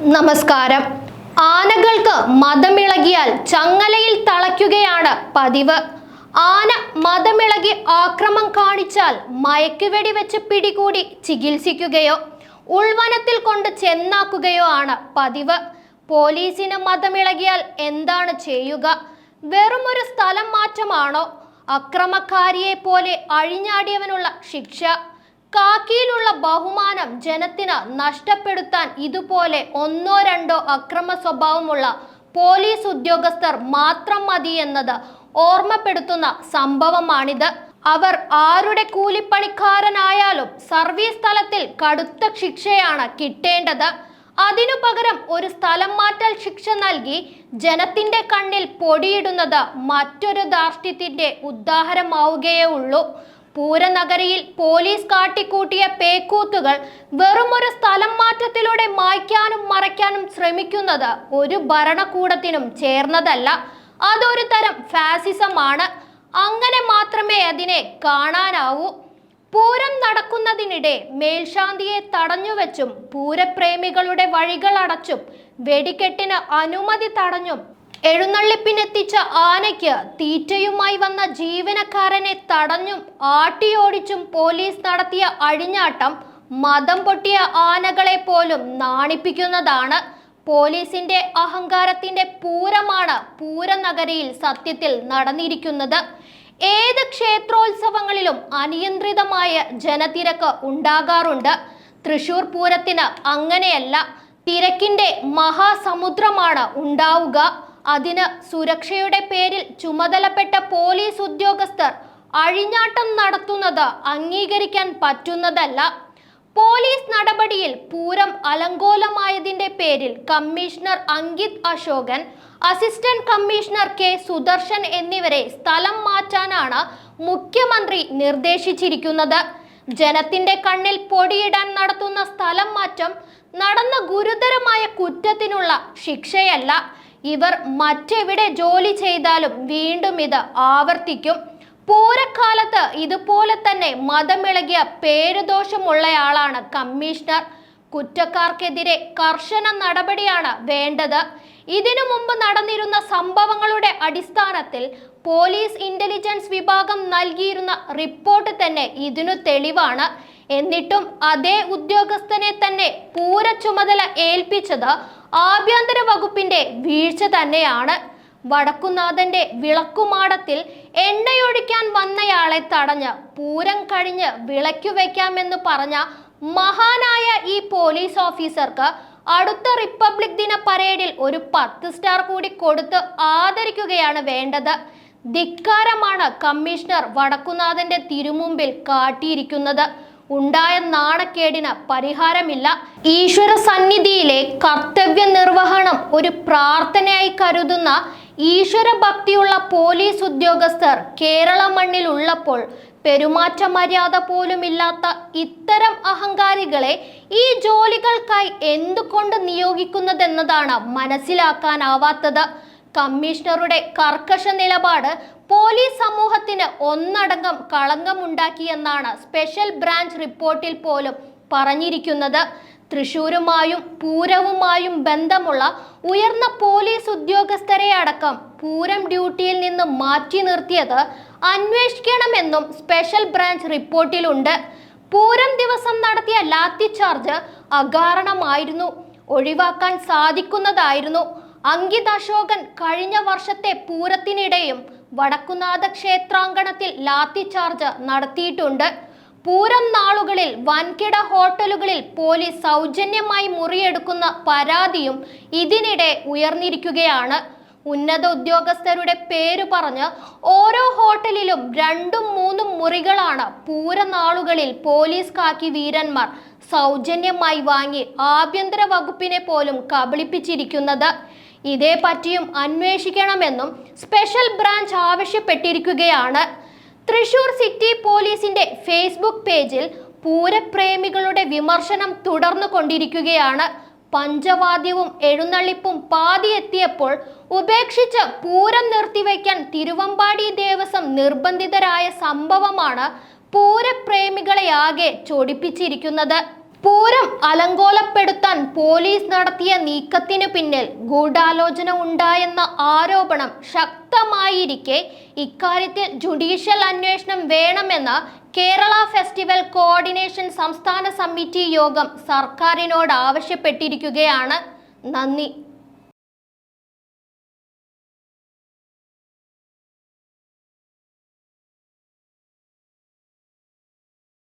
നമസ്കാരം. ആനകൾക്ക് മതമിളകിയാൽ ചങ്ങലയിൽ തളയ്ക്കുകയാണ് പതിവ്. ആന മതമിളകി ആക്രമം കാണിച്ചാൽ മയക്കുവെടി വെച്ച് പിടികൂടി ചികിത്സിക്കുകയോ ഉൾവനത്തിൽ കൊണ്ട് ചെന്നാക്കുകയോ ആണ് പതിവ്. പോലീസിന് മതമിളകിയാൽ എന്താണ് ചെയ്യുക? വെറുമൊരു സ്ഥലം മാറ്റമാണോ? അക്രമക്കാരിയെ പോലെ അഴിഞ്ഞാടിയവനുള്ള ശിക്ഷ. കാക്കിയിലുള്ള ബഹുമാനം ജനത്തിന് നഷ്ടപ്പെടുത്താൻ ഇതുപോലെ ഒന്നോ രണ്ടോ അക്രമ സ്വഭാവമുള്ള പോലീസ് ഉദ്യോഗസ്ഥർ മാത്രം മതി എന്നത് ഓർമ്മപ്പെടുത്തുന്ന സംഭവമാണിത്. അവർ ആരുടെ കൂലിപ്പണിക്കാരനായാലും സർവീസ് സ്ഥലത്തിൽ കടുത്ത ശിക്ഷയാണ് കിട്ടേണ്ടത്. അതിനു പകരം ഒരു സ്ഥലം മാറ്റൽ ശിക്ഷ നൽകി ജനത്തിന്റെ കണ്ണിൽ പൊടിയിടുന്നത് മറ്റൊരു ധാർഷ്ട്യത്തിന്റെ ഉദാഹരണമാവുകയേ ഉള്ളൂ. പൂരനഗരിയിൽ പോലീസ് കാട്ടിക്കൂട്ടിയ പേക്കൂത്തുകൾ വെറുമൊരു സ്ഥലം മാറ്റത്തിലൂടെ മായ്ക്കാനും മറയ്ക്കാനും ശ്രമിക്കുന്നത് ഒരു ഭരണകൂടത്തിനും ചേർന്നതല്ല. അതൊരു തരം ഫാസിസമാണ്. അങ്ങനെ മാത്രമേ അതിനെ കാണാനാവൂ. പൂരം നടക്കുന്നതിനിടെ മേൽശാന്തിയെ തടഞ്ഞുവെച്ചും പൂരപ്രേമികളുടെ വഴികൾ അടച്ചും വെടിക്കെട്ടിന് അനുമതി തടഞ്ഞും എഴുന്നള്ളിപ്പിനെത്തിച്ച ആനയ്ക്ക് തീറ്റയുമായി വന്ന ജീവനക്കാരനെ തടഞ്ഞും ആട്ടിയോടിച്ചും പോലീസ് നടത്തിയ അഴിഞ്ഞാട്ടം മതം പൊട്ടിയ ആനകളെ പോലും നാണിപ്പിക്കുന്നതാണ്. പോലീസിന്റെ അഹങ്കാരത്തിന്റെ പൂരമാണ് പൂരനഗരിയിൽ സത്യത്തിൽ നടന്നിരിക്കുന്നത്. ഏത് ക്ഷേത്രോത്സവങ്ങളിലും അനിയന്ത്രിതമായ ജനതിരക്ക് ഉണ്ടാകാറുണ്ട്. തൃശൂർ പൂരത്തിന് അങ്ങനെയല്ല തിരക്കിന്റെ മഹാസമുദ്രമാണ് ഉണ്ടാവുക. അതിന് സുരക്ഷയുടെ പേരിൽ ചുമതലപ്പെട്ട പോലീസ് ഉദ്യോഗസ്ഥർ അഴിഞ്ഞാട്ടം നടത്തുന്നത് അംഗീകരിക്കാൻ പറ്റുന്നതല്ല. പോലീസ് നടപടിയിൽ പൂരം അലങ്കോലമായതിന്റെ പേരിൽ commissioner Ankit Ashokan assistant commissioner K Sudarshan എന്നിവരെ സ്ഥലം മാറ്റാനാണ് മുഖ്യമന്ത്രി നിർദ്ദേശിച്ചിരിക്കുന്നത്. ജനത്തിന്റെ കണ്ണിൽ പൊടിയിടാൻ നടത്തുന്ന സ്ഥലം മാറ്റം നടന്ന ഗുരുതരമായ കുറ്റത്തിനുള്ള ശിക്ഷയല്ല. ഇവർ മറ്റെവിടെ ജോലി ചെയ്താലും വീണ്ടും ഇത് ആവർത്തിക്കും. പൂരക്കാലത്ത് ഇതുപോലെ തന്നെ മതമിളകിയ പേരുദോഷമുള്ളയാളാണ് കമ്മീഷണർ. കുറ്റക്കാർക്കെതിരെ കർശന നടപടിയാണ് വേണ്ടത്. ഇതിനു മുമ്പ് നടന്നിരുന്ന സംഭവങ്ങളുടെ അടിസ്ഥാനത്തിൽ പോലീസ് ഇന്റലിജൻസ് വിഭാഗം നൽകിയിരുന്ന റിപ്പോർട്ട് തന്നെ ഇതിനു തെളിവാണ്. എന്നിട്ടും അതേ ഉദ്യോഗസ്ഥനെ തന്നെ പൂര ചുമതല ഏൽപ്പിച്ചത് ആഭ്യന്തര വകുപ്പിന്റെ വീഴ്ച തന്നെയാണ്. വടക്കുനാഥന്റെ വിളക്കുമാടത്തിൽ എണ്ണയൊഴിക്കാൻ വന്നയാളെ തടഞ്ഞ് പൂരം കഴിഞ്ഞ് വിളക്കു വയ്ക്കാമെന്ന് പറഞ്ഞ മഹാനായ ഈ പോലീസ് ഓഫീസർക്ക് അടുത്ത റിപ്പബ്ലിക് ദിന പരേഡിൽ ഒരു പത്ത് സ്റ്റാർ കൂടി കൊടുത്ത് ആദരിക്കുകയാണ് വേണ്ടത്. ധിക്കാരമാണ് കമ്മീഷണർ വടക്കുനാഥന്റെ തിരുമുമ്പിൽ കാട്ടിയിരിക്കുന്നത്. ഉണ്ടായ നാണക്കേടിന് പരിഹാരമില്ല. ഈശ്വര സന്നിധിയിലെ കർത്തവ്യ നിർവഹണം ഒരു പ്രാർത്ഥനയായി കരുതുന്ന ഈശ്വര ഭക്തിയുള്ള പോലീസ് ഉദ്യോഗസ്ഥർ കേരള മണ്ണിൽ ഉള്ളപ്പോൾ പെരുമാറ്റ മര്യാദ പോലുമില്ലാത്ത ഇത്തരം അഹങ്കാരികളെ ഈ ജോലികൾക്കായി എന്തുകൊണ്ട് നിയോഗിക്കുന്നതെന്നതാണ് മനസ്സിലാക്കാനാവാത്തത്. കമ്മീഷണറുടെ കർക്കശ നിലപാട് പോലീസ് സമൂഹത്തിന് ഒന്നടങ്കം കളങ്കമുണ്ടാക്കിയെന്നാണ് സ്പെഷ്യൽ ബ്രാഞ്ച് റിപ്പോർട്ടിൽ പോലും പറഞ്ഞിരിക്കുന്നത്. തൃശൂരുമായും പൂരവുമായും ബന്ധമുള്ള ഉയർന്ന പോലീസ് ഉദ്യോഗസ്ഥരെ അടക്കം പൂരം ഡ്യൂട്ടിയിൽ നിന്ന് മാറ്റി നിർത്തിയത് അന്വേഷിക്കണമെന്നും സ്പെഷ്യൽ ബ്രാഞ്ച് റിപ്പോർട്ടിലുണ്ട്. പൂരം ദിവസം നടത്തിയ ലാത്തി ചാർജ് അകാരണമായിരുന്നു. ഒഴിവാക്കാൻ സാധിക്കുന്നതായിരുന്നു. അങ്കിത് അശോകൻ കഴിഞ്ഞ വർഷത്തെ പൂരത്തിനിടെയും വടക്കുനാഥ ക്ഷേത്രാങ്കണത്തിൽ ലാത്തി ചാർജ് നടത്തിയിട്ടുണ്ട്. പൂരം നാളുകളിൽ വൻകിട ഹോട്ടലുകളിൽ പോലീസ് സൗജന്യമായി മുറിയെടുക്കുന്ന പരാതിയും ഇതിനിടെ ഉയർന്നിരിക്കുകയാണ്. ഉന്നത ഉദ്യോഗസ്ഥരുടെ പേര് പറഞ്ഞ് ഓരോ ഹോട്ടലിലും രണ്ടും മൂന്നും മുറികളാണ് പൂരനാളുകളിൽ പോലീസ് കാക്കി വീരന്മാർ സൗജന്യമായി വാങ്ങി ആഭ്യന്തര വകുപ്പിനെ പോലും കബളിപ്പിച്ചിരിക്കുന്നത്. ഇതേ പറ്റിയും അന്വേഷിക്കണമെന്നും സ്പെഷ്യൽ ബ്രാഞ്ച് ആവശ്യപ്പെട്ടിരിക്കുകയാണ്. തൃശൂർ സിറ്റി പോലീസിന്റെ ഫേസ്ബുക്ക് പേജിൽ പൂരപ്രേമികളുടെ വിമർശനം തുടർന്നു കൊണ്ടിരിക്കുകയാണ് പഞ്ചവാദ്യവും എഴുന്നള്ളിപ്പും പാതി എത്തിയപ്പോൾ ഉപേക്ഷിച്ച് പൂരം നിർത്തിവെക്കാൻ തിരുവമ്പാടി ദേവസ്വം നിർബന്ധിതരായ സംഭവമാണ് പൂരപ്രേമികളെയാകെ ചൊടിപ്പിച്ചിരിക്കുന്നത്. പൂരം അലങ്കോലപ്പെടുത്താൻ പോലീസ് നടത്തിയ നീക്കത്തിന് പിന്നിൽ ഗൂഢാലോചന ഉണ്ടായെന്ന ആരോപണം ശക്തമായിരിക്കെ ഇക്കാര്യത്തിൽ ജുഡീഷ്യൽ അന്വേഷണം വേണമെന്ന് കേരള ഫെസ്റ്റിവൽ കോർഡിനേഷൻ സംസ്ഥാന സമിതി യോഗം സർക്കാരിനോട് ആവശ്യപ്പെട്ടിരിക്കുകയാണ്. നന്ദി.